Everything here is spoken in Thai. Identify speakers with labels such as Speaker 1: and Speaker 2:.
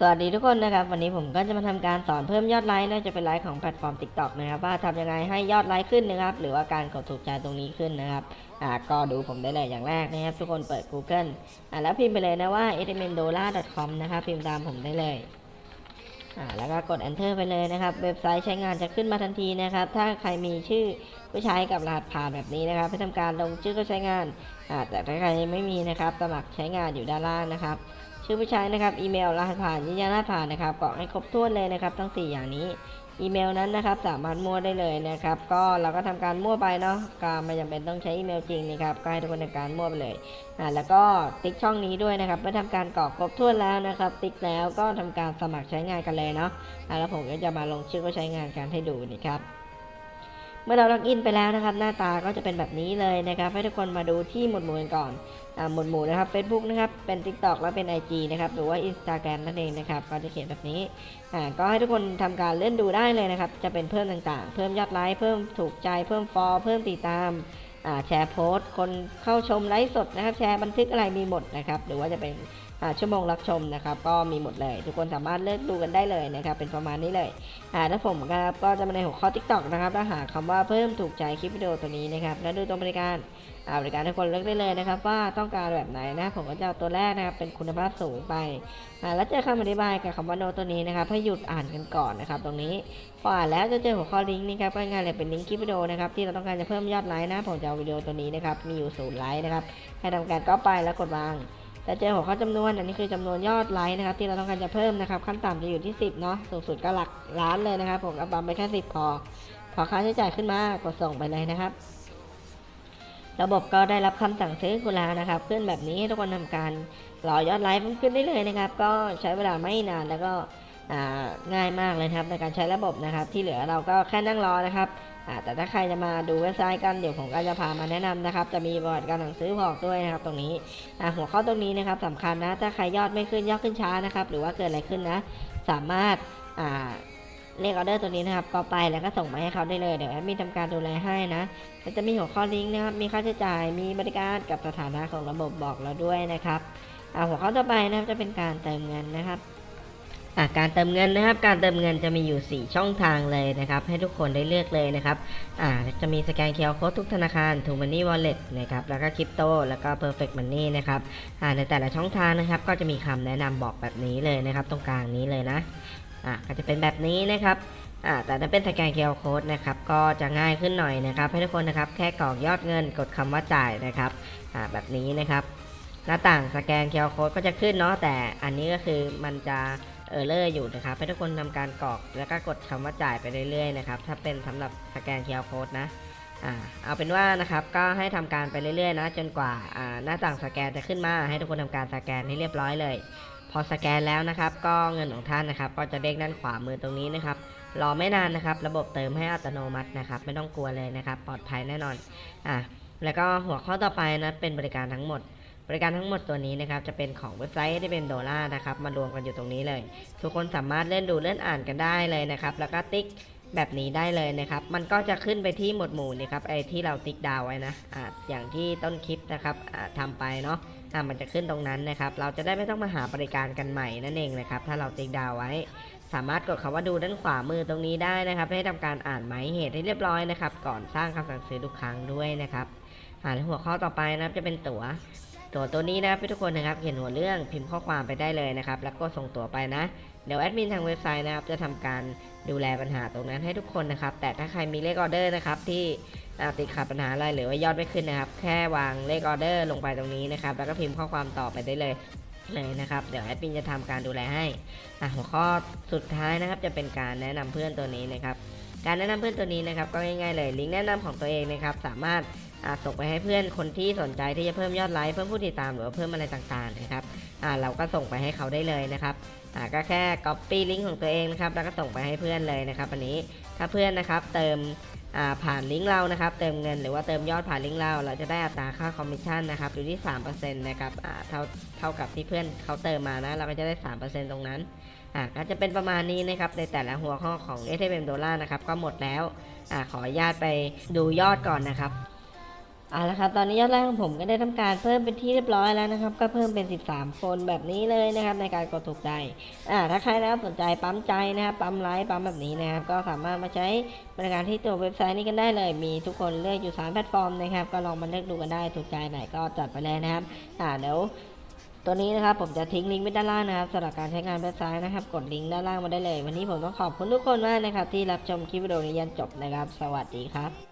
Speaker 1: สวัสดีทุกคนนะครับ วันนี้ผมก็จะมาทำการสอนเพิ่มยอดไลค์น่าจะเป็นไลค์ของแพลตฟอร์ม TikTok นะครับว่าทำยังไงให้ยอดไลค์ขึ้นนะครับ หรือว่าการกดถูกใจตรงนี้ขึ้นนะครับอ่าก็ดูผมได้เลยอย่างแรกนะครับ ทุกคนเปิด Google อ่าแล้วพิมพ์ไปเลยนะว่า e t e m e n d o l a c o m นะครับพิมพ์ตามผมได้เลยอ่าแล้วก็กด enter ไปเลยนะครับ เว็บไซต์ใช้งานจะขึ้นมาทันทีนะครับ ถ้าใครมีชื่อผู้ใช้กับรหัสผ่านแบบนี้นะครับให้ทำการลงชื่อผู้ใช้งานอ่าแต่ถ้าใครไม่มีนะครับสมัครใช้งานอยู่ด้านล่างนะครับ ชื่อผู้ใช้นะครับ อีเมล รหัสผ่านยืนยันรหัสผ่านนะครับกรอกให้ครบถ้วนเลยนะครับ ทั้ง 4 อย่างนี้ อีเมลนั้นนะครับ สามารถมั่วได้เลยนะครับ ก็เราก็ทำการมั่วไปเนาะก็ไม่จำเป็นต้องใช้อีเมลจริงนะครับก็ให้ทุกคนทำการมั่วไปเลยอ่าแล้วก็ติ๊กช่องนี้ด้วยนะครับเมื่อทำการกรอกครบถ้วนแล้วนะครับ ติ๊กแล้วก็ทำการสมัครใช้งานกันเลยเนาะแล้วผมก็จะมาลงชื่อผู้ใช้งานกันให้ดูนะครับ เมื่อเราล็อกอินไปแล้วนะครับ หน้าตาก็จะเป็นแบบนี้เลยนะครับ ให้ทุกคนมาดูที่หมวดหมู่กันก่อนอหมวดหมู่นะครับ Facebook นะครับ เป็น TikTok แล้วเป็น IG นะครับ หรือว่า Instagram นั่นเองนะครับ ก็จะเขียนแบบนี้ ก็ให้ทุกคนทำการเล่นดูได้เลยนะครับ จะเป็นเพิ่มต่างๆ เพิ่มยอดไลค์ เพิ่มถูกใจ เพิ่มฟอลเพิ่มติดตาม แชร์โพสต์ คนเข้าชมไลฟ์สดนะครับ แชร์บันทึกอะไรมีหมดนะครับ หรือว่าจะเป็นชั่วโมงรับชมนะครับ ก็มีหมดเลย ทุกคนสามารถเลือกดูกันได้เลยนะครับ เป็นประมาณนี้เลยแล้วผมก็จะมาในหัวข้อ TikTok นะครับ แล้วหาคำว่าเพิ่มถูกใจคลิปวิดีโอตัวนี้นะครับ แล้วดูตรงบริการ อ่าบริการทุกคนเลือกได้เลยนะครับ ว่าต้องการแบบไหนนะ ผมก็จะเอาตัวแรกนะครับเป็นคุณภาพสูงไปอ่าแล้วเจอคำอธิบายกับคำว่าโนตัวนี้นะครับให้หยุดอ่านกันก่อนนะครับ ตรงนี้พออ่านแล้วจะเจอหัวข้อลิงก์นี่ครับง่ายๆเลยเป็นลิงก์คลิปวิดีโอนะครับที่เราต้องการจะเพิ่มยอดไลค์นะ ผมจะเอาวิดีโอตัวนี้นะครับมีอยู่ศูนย์ไลค์นะครับให้ทำการก๊อปไปแล้วกดวางแต่เจอหัวข้อจำนวนอันนี้คือจำนวนยอดไลค์นะครับที่เราต้องการจะเพิ่มนะครับขั้นต่ำจะอยู่ที่ 10เนาะสูงสุดก็หลักล้านเลยนะครับผมเอาบัมไปแค่10พอพอค่าใช้จ่ายขึ้นมากดส่งไปเลยนะครับ ระบบก็ได้รับคำสั่งซื้อคุณแล้วนะครับ ขึ้นแบบนี้ให้ทุกคนทำการรอยอดไลค์เพิ่มขึ้นได้เลยนะครับ ก็ใช้เวลาไม่นานแล้วก็ง่ายมากเลยครับในการใช้ระบบนะครับ ที่เหลือเราก็แค่นั่งรอนะครับแต่ถ้าใครจะมาดูเว็บไซต์กันเดี๋ยวผมก็จะพามาแนะนำนะครับ จะมีบอร์ดการสั่งซื้อบอกด้วยนะครับ ตรงนี้หัวข้อตรงนี้นะครับสำคัญนะถ้าใครยอดไม่ขึ้นยอดขึ้นช้านะครับ หรือว่าเกิดอะไรขึ้นนะ สามารถ เลขออเดอร์ตัวนี้นะครับก็ไปแล้วก็ส่งมาให้เขาได้เลยเดี๋ยวแอดมินทำการดูแลให้นะแล้วจะมีหัวข้อลิงก์นะครับมีค่าใช้จ่ายมีบริการกับสถานะของระบบบอกเราด้วยนะครับหัวข้อต่อไปนะครับจะเป็นการเติมเงินนะครับการเติมเงินนะครับ การเติมเงินจะมีอยู่ 4 ช่องทางเลยนะครับ ให้ทุกคนได้เลือกเลยนะครับจะมีสแกนเคอร์โค้ดทุกธนาคาร t ูมันนี่วอลเล็ตนะครับ แล้วก็คริปโต แล้วก็ Perfect Money นะครับในแต่ละช่องทางนะครับ ก็จะมีคำแนะนำบอกแบบนี้เลยนะครับ ตรงกลางนี้เลยนะ อ่าก็จะเป็นแบบนี้นะครับอ่าแต่ถ้าเป็นสแกนเคอร์โค้ดนะครับก็จะง่ายขึ้นหน่อยนะครับ ให้ทุกคนนะครับแค่กรอกยอดเงินกดคำว่าจ่ายนะครับอ่าแบบนี้นะครับ หน้าต่างสแกนเคอร์โค้ดก็จะขึ้นเนาะแต่อันนี้ก็คือมันจะเออร์เลอร์อยู่นะครับให้ทุกคนทำการกรอกแล้วก็กดคำว่าจ่ายไปเรื่อยๆนะครับถ้าเป็นสำหรับสแกน QR Code นะอ่าเอาเป็นว่านะครับก็ให้ทำการไปเรื่อยๆนะจนกว่าหน้าต่างสแกนจะขึ้นมาให้ทุกคนทำการสแกนให้เรียบร้อยเลย อสแกนแล้วนะครับ ก็เงินของท่านนะครับ ก็จะเด้งด้านขวามือตรงนี้นะครับ รอไม่นานนะครับ ระบบเติมให้อัตโนมัตินะครับ ไม่ต้องกลัวเลยนะครับ ปลอดภัยแน่นอน อะ แล้วก็หัวข้อต่อไปนะ เป็นบริการทั้งหมดบริการทั้งหมดตัวนี้นะครับจะเป็นของเว็บไซต์ที่เป็นโดลาร์นะครับมารวมกันอยู่ตรงนี้เลย ทุกคนสามารถเล่นดูเล่นอ่านกันได้เลยนะครับ แล้วก็ติ๊ก แบบนี้ได้เลยนะครับ มันก็จะขึ้นไปที่หมวดหมู่นี่ครับไอ้ที่เราติ๊กดาวไว้นะอ่าอย่างที่ต้นคลิปนะครับอ่าทำไปเนาะอ่ามันจะขึ้นตรงนั้นนะครับ เราจะได้ไม่ต้องมาหาบริการกันใหม่นั่นเองนะครับ ถ้าเราติ๊กดาวไว้ สามารถกดคำว่าดูด้านขวามือตรงนี้ได้นะครับ ให้ทำการอ่านหมายเหตุให้เรียบร้อยนะครับ ก่อนสร้างคำสั่งซื้อทุกครั้งด้วยนะครับอ่าแล้วหัวข้อต่อไปนะครับจะเป็นตั๋วตัวตัวนี้นะครับทุกคนนะครับเขียนหัวเรื่องพิมพ์ข้อความไปได้เลยนะครับ แล้วก็ส่งตั๋วไปนะ เดี๋ยวแอดมินทางเว็บไซต์นะครับจะทำการ ดูแลปัญหาตรงนั้นให้ทุกคนนะครับ แต่ถ้าใครมีเลขออเดอร์นะครับที่ติดขัดปัญหาอะไรหรือว่ายอดไม่ขึ้นนะครับ แค่วางเลขออเดอร์ลงไปตรงนี้นะครับ แล้วก็พิมพ์ข้อความต่อไปได้เลยเลยนะครับ เดี๋ยวแอดมินจะทำการดูแลให้หัวข้อสุดท้ายนะครับ จะเป็นการแนะนำเพื่อนตัวนี้นะครับ การแนะนำเพื่อนตัวนี้นะครับ ก็ง่ายๆเลย ลิงก์แนะนำของตัวเองนะครับ สามารถ ส่งไปให้เพื่อนคนที่สนใจที่จะเพิ่มยอดไลค์เพิ่มผู้ติดตามหรือเพิ่มอะไรต่างๆนะครับเราก็ส่งไปให้เขาได้เลยนะครับก็แค่ copy ลิงก์ของตัวเองนะครับแล้วก็ส่งไปให้เพื่อนเลยนะครับอันนี้ถ้าเพื่อนนะครับเติมผ่านลิงก์เรานะครับเติมเงินหรือว่าเติมยอดผ่านลิงก์เรา เราจะได้อัตราค่าคอมมิชชั่นนะครับอยู่ที่3%นะครับเท่าเท่ากับที่เพื่อนเขาเติมมานะเราก็จะได้ 3%ตรงนั้นอ่าก็จะเป็นประมาณนี้นะครับในแต่ละหัวข้อของ s m ดอลลาร์นะครับก็หมดแล้วอ่าขออนุญาตไปดูยอดก่อนนะครับ เอาละครับ ตอนนี้ยอดไลค์ของผมก็ได้ทำการเพิ่มเป็นที่เรียบร้อยแล้วนะครับ ก็เพิ่มเป็น 13 คนแบบนี้เลยนะครับ ในการกดถูกใจอ่าถ้าใครนะครับสนใจปั๊มใจนะครับปั๊มไลค์ปั๊มแบบนี้นะครับ ก็สามารถมาใช้บริการที่ตัวเว็บไซต์นี้กันได้เลย มีทุกคนเลือกอยู่ 3 แพลตฟอร์มนะครับ ก็ลองมาเลือกดูกันได้ถูกใจไหนก็จัดไปเลยนะครับอ่าเดี๋ยวตัวนี้นะครับผมจะทิ้งลิงก์ไว้ด้านล่างนะครับสำหรับการใช้งานเว็บไซต์นะครับ กดลิงก์ด้านล่างมาได้เลย วันนี้ผมต้องขอบคุณทุกคนมากนะครับที่รับชมคลิปวิดีโอนี้ยันจบนะครับ สวัสดีครับ